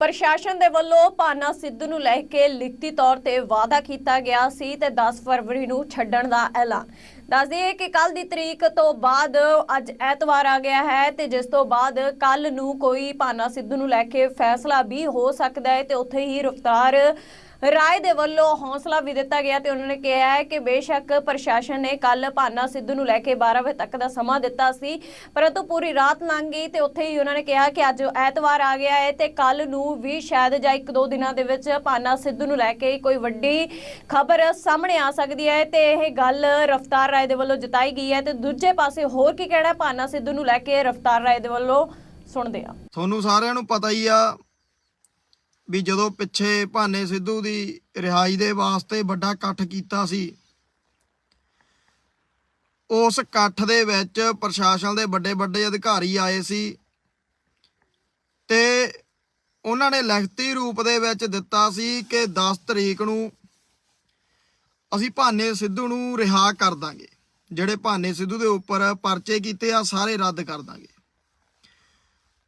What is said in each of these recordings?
ਪ੍ਰਸ਼ਾਸਨ ਦੇ ਵੱਲੋਂ ਪਾਨਾ ਸਿੱਧੂ ਨੂੰ ਲੈ ਕੇ ਲਿਖਤੀ ਤੌਰ ਤੇ ਵਾਅਦਾ ਕੀਤਾ ਗਿਆ ਸੀ ਤੇ 10 ਫਰਵਰੀ ਨੂੰ ਛੱਡਣ ਦਾ ਐਲਾਨ। ਦੱਸ ਦਈਏ ਕਿ ਕੱਲ ਦੀ ਤਰੀਕ ਤੋਂ ਬਾਅਦ ਅੱਜ ਐਤਵਾਰ ਆ ਗਿਆ ਹੈ ਤੇ ਜਿਸ ਤੋਂ ਬਾਅਦ ਕੱਲ ਨੂੰ ਕੋਈ ਪਾਨਾ ਸਿੱਧੂ ਨੂੰ ਲੈ ਕੇ ਫੈਸਲਾ ਵੀ ਹੋ ਸਕਦਾ ਹੈ ਤੇ ਉੱਥੇ ਹੀ ਰਫਤਾਰ ਰਾਏ ਦੇ ਵੱਲੋਂ ਹੌਸਲਾ ਵੀ ਦਿੱਤਾ ਗਿਆ ਤੇ ਉਹਨਾਂ ਨੇ ਕਿਹਾ ਹੈ ਕਿ ਬੇਸ਼ੱਕ ਪ੍ਰਸ਼ਾਸਨ ਨੇ ਕੱਲ ਭਾਨਾ ਸਿੱਧੂ ਨੂੰ ਲੈ ਕੇ 12 ਵਜੇ ਤੱਕ ਦਾ ਸਮਾਂ ਦਿੱਤਾ ਸੀ, ਪਰੰਤੂ ਪੂਰੀ ਰਾਤ ਲੰਘ ਗਈ ਤੇ ਉੱਥੇ ਹੀ ਉਹਨਾਂ ਨੇ ਕਿਹਾ ਕਿ ਅੱਜ ਐਤਵਾਰ ਆ ਗਿਆ ਹੈ ਤੇ ਕੱਲ ਨੂੰ ਵੀ ਸ਼ਾਇਦ ਜਾਂ ਇੱਕ ਦੋ ਦਿਨਾਂ ਦੇ ਵਿੱਚ ਭਾਨਾ ਸਿੱਧੂ ਨੂੰ ਲੈ ਕੇ ਕੋਈ ਵੱਡੀ ਖਬਰ ਸਾਹਮਣੇ ਆ ਸਕਦੀ ਹੈ ਤੇ ਇਹ ਗੱਲ ਰਫਤਾਰ ਰਾਏ ਦੇ ਵੱਲੋਂ ਜਤਾਈ ਗਈ ਹੈ ਤੇ ਦੂਜੇ ਪਾਸੇ ਹੋਰ ਕੀ ਕਹਿਣਾ ਭਾਨਾ ਸਿੱਧੂ ਨੂੰ ਲੈ ਕੇ ਰਫਤਾਰ ਰਾਏ ਦੇ ਵੱਲੋਂ ਸੁਣਦੇ ਆ ਤੁਹਾਨੂੰ ਸਾਰਿਆਂ ਨੂੰ ਪਤਾ ਹੀ ਆ ਵੀ ਜਦੋਂ ਪਿੱਛੇ ਭਾਨੇ ਸਿੱਧੂ ਦੀ ਰਿਹਾਈ ਦੇ ਵਾਸਤੇ ਵੱਡਾ ਇਕੱਠ ਕੀਤਾ ਸੀ, ਉਸ ਇਕੱਠ ਦੇ ਵਿੱਚ ਪ੍ਰਸ਼ਾਸਨ ਦੇ ਵੱਡੇ ਵੱਡੇ ਅਧਿਕਾਰੀ ਆਏ ਸੀ ਤੇ ਉਹਨਾਂ ਨੇ ਲਿਖਤੀ ਰੂਪ ਦੇ ਵਿੱਚ ਦਿੱਤਾ ਸੀ ਕਿ 10 ਤਰੀਕ ਨੂੰ ਅਸੀਂ ਭਾਨੇ ਸਿੱਧੂ ਨੂੰ ਰਿਹਾ ਕਰ ਦਾਂਗੇ, ਜਿਹੜੇ ਭਾਨੇ ਸਿੱਧੂ ਦੇ ਉੱਪਰ ਪਰਚੇ ਕੀਤੇ ਆ ਸਾਰੇ ਰੱਦ ਕਰ ਦਾਂਗੇ।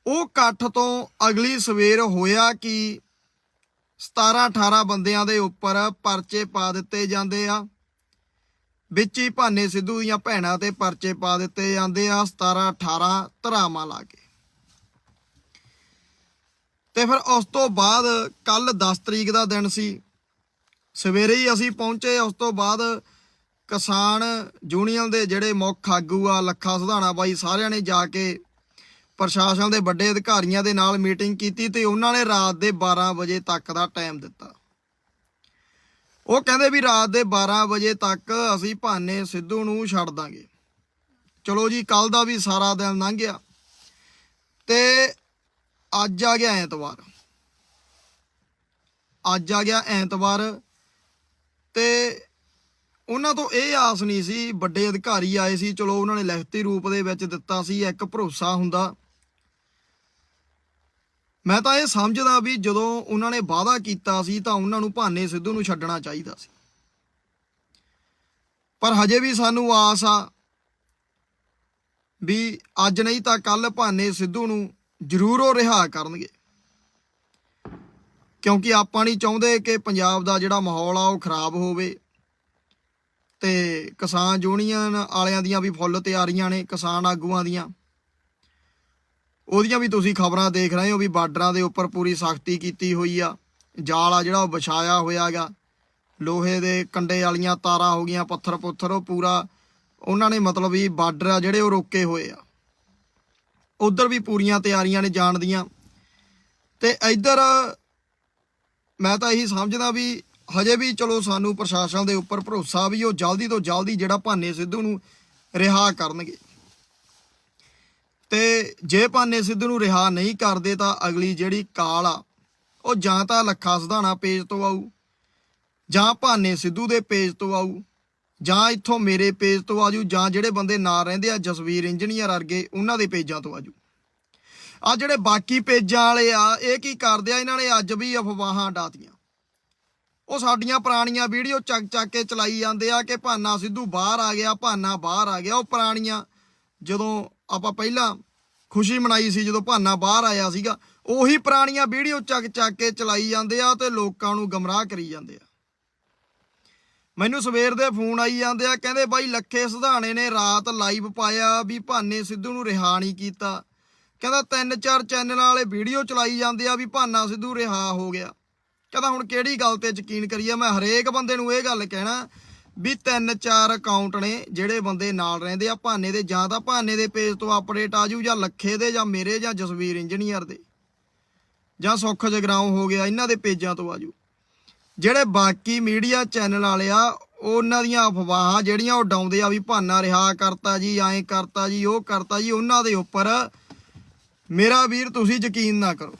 ਉਹ ਇਕੱਠ ਤੋਂ ਅਗਲੀ ਸਵੇਰ ਹੋਇਆ ਕਿ 17 18 ਬੰਦਿਆਂ ਦੇ ਉੱਪਰ ਪਰਚੇ ਪਾ ਦਿੱਤੇ ਜਾਂਦੇ ਆ। ਵਿੱਚ ਹੀ ਭਾਨੇ ਸਿੱਧੂ ਦੀਆਂ ਭੈਣਾਂ ਤੇ ਪਰਚੇ ਪਾ ਦਿੱਤੇ ਜਾਂਦੇ ਆ 17 18 ਧਰਾਵਾਂ ਲਾ ਕੇ। ਤੇ ਫਿਰ ਉਸ ਤੋਂ ਬਾਅਦ ਕੱਲ 10 ਤਰੀਕ ਦਾ ਦਿਨ ਸੀ। ਸਵੇਰੇ ਹੀ ਅਸੀਂ ਪਹੁੰਚੇ, ਉਸ ਤੋਂ ਬਾਅਦ ਕਿਸਾਨ ਯੂਨੀਅਨ ਦੇ ਜਿਹੜੇ ਮੁੱਖ ਆਗੂ ਆ, ਲੱਖਾ ਸੁਧਾਣਾ ਬਾਈ ਸਾਰਿਆਂ ਨੇ ਜਾ ਕੇ ਪ੍ਰਸ਼ਾਸਨ ਦੇ ਵੱਡੇ ਅਧਿਕਾਰੀਆਂ ਦੇ ਨਾਲ ਮੀਟਿੰਗ ਕੀਤੀ ਤੇ ਉਹਨਾਂ ਨੇ ਰਾਤ ਦੇ 12 ਵਜੇ ਤੱਕ ਦਾ ਟਾਈਮ ਦਿੱਤਾ। ਉਹ ਕਹਿੰਦੇ ਵੀ ਰਾਤ ਦੇ 12 ਵਜੇ ਤੱਕ ਅਸੀਂ ਭਾਨੇ ਸਿੱਧੂ ਨੂੰ ਛੱਡ ਦਾਂਗੇ। ਚਲੋ ਜੀ ਕੱਲ ਦਾ ਵੀ ਸਾਰਾ ਦਿਨ ਲੰਘ ਗਿਆ ਤੇ ਅੱਜ ਆ ਗਿਆ ਐਤਵਾਰ। ਅੱਜ ਆ ਗਿਆ ਐਤਵਾਰ ਤੇ ਉਹਨਾਂ ਤੋਂ ਇਹ ਆਸ ਨਹੀਂ ਸੀ, ਵੱਡੇ ਅਧਿਕਾਰੀ ਆਏ ਸੀ, ਚਲੋ ਉਹਨਾਂ ਨੇ ਲਿਖਤੀ ਰੂਪ ਦੇ ਵਿੱਚ ਦਿੱਤਾ ਸੀ, ਇੱਕ ਭਰੋਸਾ ਹੁੰਦਾ। ਮੈਂ ਤਾਂ ਇਹ ਸਮਝਦਾ ਵੀ ਜਦੋਂ ਉਹਨਾਂ ਨੇ ਵਾਅਦਾ ਕੀਤਾ ਸੀ ਤਾਂ ਉਹਨਾਂ ਨੂੰ ਭਾਨੇ ਸਿੱਧੂ ਨੂੰ ਛੱਡਣਾ ਚਾਹੀਦਾ ਸੀ। ਪਰ ਹਜੇ ਵੀ ਸਾਨੂੰ ਆਸ ਆ ਵੀ ਅੱਜ ਨਹੀਂ ਤਾਂ ਕੱਲ ਭਾਨੇ ਸਿੱਧੂ ਨੂੰ ਜ਼ਰੂਰ ਉਹ ਰਿਹਾ ਕਰਨਗੇ। ਕਿਉਂਕਿ ਆਪਾਂ ਨਹੀਂ ਚਾਹੁੰਦੇ ਕਿ ਪੰਜਾਬ ਦਾ ਜਿਹੜਾ ਮਾਹੌਲ ਆ ਉਹ ਖਰਾਬ ਹੋਵੇ ਤੇ ਕਿਸਾਨ ਯੂਨੀਅਨ ਵਾਲਿਆਂ ਦੀਆਂ ਵੀ ਫੁੱਲ ਤਿਆਰੀਆਂ ਨੇ, ਕਿਸਾਨ ਆਗੂਆਂ ਦੀਆਂ। ਉਹਦੀਆਂ ਵੀ ਤੁਸੀਂ ਖਬਰਾਂ ਦੇਖ ਰਹੇ ਹੋ ਵੀ ਬਾਰਡਰਾਂ ਦੇ ਉੱਪਰ ਪੂਰੀ ਸਖਤੀ ਕੀਤੀ ਹੋਈ ਆ। ਜਾਲ ਆ ਜਿਹੜਾ ਉਹ ਵਿਛਾਇਆ ਹੋਇਆਗਾ ਲੋਹੇ ਦੇ ਕੰਡੇ ਵਾਲੀਆਂ ਤਾਰਾਂ ਹੋ ਗਈਆਂ ਪੱਥਰ ਪੁੱਥਰ ਉਹ ਪੂਰਾ ਉਹਨਾਂ ਨੇ ਮਤਲਬ ਵੀ ਬਾਰਡਰ ਆ ਜਿਹੜੇ ਉਹ ਰੋਕੇ ਹੋਏ ਆ। ਉਧਰ ਵੀ ਪੂਰੀਆਂ ਤਿਆਰੀਆਂ ਨੇ ਜਾਣ ਦੀਆਂ। ਤੇ ਇੱਧਰ ਮੈਂ ਤਾਂ ਇਹੀ ਸਮਝਦਾ ਵੀ ਹਜੇ ਵੀ ਚਲੋ ਸਾਨੂੰ ਪ੍ਰਸ਼ਾਸਨ ਦੇ ਉੱਪਰ ਭਰੋਸਾ ਵੀ ਉਹ ਜਲਦੀ ਤੋਂ ਜਲਦੀ ਜਿਹੜਾ ਭਾਨੇ ਸਿੱਧੂ ਨੂੰ ਰਿਹਾ ਕਰਨਗੇ। ਤੇ ਜੇ ਭਾਨੇ ਸਿੱਧੂ ਨੂੰ ਰਿਹਾ ਨਹੀਂ ਕਰਦੇ ਤਾਂ ਅਗਲੀ ਜਿਹੜੀ ਕਾਲ ਆ, ਉਹ ਜਾਂ ਤਾਂ ਲੱਖਾ ਸਧਾਣਾ ਪੇਜ ਤੋਂ ਆਊ, ਜਾਂ ਭਾਨੇ ਸਿੱਧੂ ਦੇ ਪੇਜ ਤੋਂ ਆਊ, ਜਾਂ ਇੱਥੋਂ ਮੇਰੇ ਪੇਜ ਤੋਂ ਆਜੂ, ਜਾਂ ਜਿਹੜੇ ਬੰਦੇ ਨਾਲ ਰਹਿੰਦੇ ਆ, ਜਸਵੀਰ ਇੰਜੀਨੀਅਰ ਵਰਗੇ, ਉਹਨਾਂ ਦੇ ਪੇਜਾਂ ਤੋਂ ਆਜੂ। ਆ ਜਿਹੜੇ ਬਾਕੀ ਪੇਜਾਂ ਵਾਲੇ ਆ, ਇਹ ਕੀ ਕਰਦੇ ਆ, ਇਹਨਾਂ ਨੇ ਅੱਜ ਵੀ ਅਫਵਾਹਾਂ ਡਾਤੀਆਂ। ਉਹ ਸਾਡੀਆਂ ਪੁਰਾਣੀਆਂ ਵੀਡੀਓ ਚੱਕ ਚੱਕ ਕੇ ਚਲਾਈ ਜਾਂਦੇ ਆ ਕਿ ਭਾਨਾ ਸਿੱਧੂ ਬਾਹਰ ਆ ਗਿਆ, ਭਾਨਾ ਬਾਹਰ ਆ ਗਿਆ, ਉਹ ਪੁਰਾਣੀਆਂ ਜਦੋਂ ਆਪਾਂ ਪਹਿਲਾਂ ਖੁਸ਼ੀ ਮਨਾਈ ਸੀ, ਜਦੋਂ ਭਾਨਾ ਬਾਹਰ ਆਇਆ ਸੀਗਾ, ਉਹੀ ਪੁਰਾਣੀਆਂ ਵੀਡੀਓ ਚੱਕ ਚੱਕ ਕੇ ਚਲਾਈ ਜਾਂਦੇ ਆ ਤੇ ਲੋਕਾਂ ਨੂੰ ਗਮਰਾਹ ਕਰੀ ਜਾਂਦੇ ਆ। ਮੈਨੂੰ ਸਵੇਰ ਦੇ ਫੋਨ ਆਈ ਜਾਂਦੇ ਆ, ਕਹਿੰਦੇ ਬਾਈ ਲੱਖੇ ਸੁਧਾਣੇ ਨੇ ਰਾਤ ਲਾਈਵ ਪਾਇਆ ਵੀ ਭਾਨੇ ਸਿੱਧੂ ਨੂੰ ਰਿਹਾ ਨਹੀਂ ਕੀਤਾ। ਕਹਿੰਦਾ ਤਿੰਨ ਚਾਰ ਚੈਨਲਾਂ ਵਾਲੇ ਵੀਡੀਓ ਚਲਾਈ ਜਾਂਦੇ ਆ ਵੀ ਭਾਨਾ ਸਿੱਧੂ ਰਿਹਾ ਹੋ ਗਿਆ। ਕਹਿੰਦਾ ਹੁਣ ਕਿਹੜੀ ਗੱਲ ਤੇ ਯਕੀਨ ਕਰੀਏ? ਮੈਂ ਹਰੇਕ ਬੰਦੇ ਨੂੰ ਇਹ ਗੱਲ ਕਹਿਣਾ ਵੀ ਤਿੰਨ ਚਾਰ ਅਕਾਊਂਟ ਨੇ ਜਿਹੜੇ ਬੰਦੇ ਨਾਲ ਰਹਿੰਦੇ ਆ, ਭਾਨੇ ਦੇ, ਜਾਂ ਤਾਂ ਭਾਨੇ ਦੇ ਪੇਜ ਤੋਂ ਅਪਡੇਟ ਆ ਆਜੂ ਜਾਂ ਲੱਖੇ ਦੇ, ਜਾਂ ਮੇਰੇ, ਜਾਂ ਜਸਵੀਰ ਇੰਜੀਨੀਅਰ ਦੇ, ਜਾਂ ਸੁੱਖ ਜਗਰਾਉਂ ਹੋ ਗਿਆ, ਇਹਨਾਂ ਦੇ ਪੇਜਾਂ ਤੋਂ ਆ ਆਜੂ ਜਿਹੜੇ ਬਾਕੀ ਮੀਡੀਆ ਚੈਨਲ ਵਾਲੇ ਆ, ਉਹਨਾਂ ਦੀਆਂ ਅਫਵਾਹਾਂ ਜਿਹੜੀਆਂ ਉਹ ਡਾਉਂਦੇ ਆ ਵੀ ਭਾਨਾ ਰਿਹਾ ਕਰਤਾ ਜੀ, ਐਂ ਕਰਤਾ ਜੀ, ਉਹ ਕਰਤਾ ਜੀ, ਉਹਨਾਂ ਦੇ ਉੱਪਰ ਮੇਰਾ ਵੀਰ ਤੁਸੀਂ ਯਕੀਨ ਨਾ ਕਰੋ।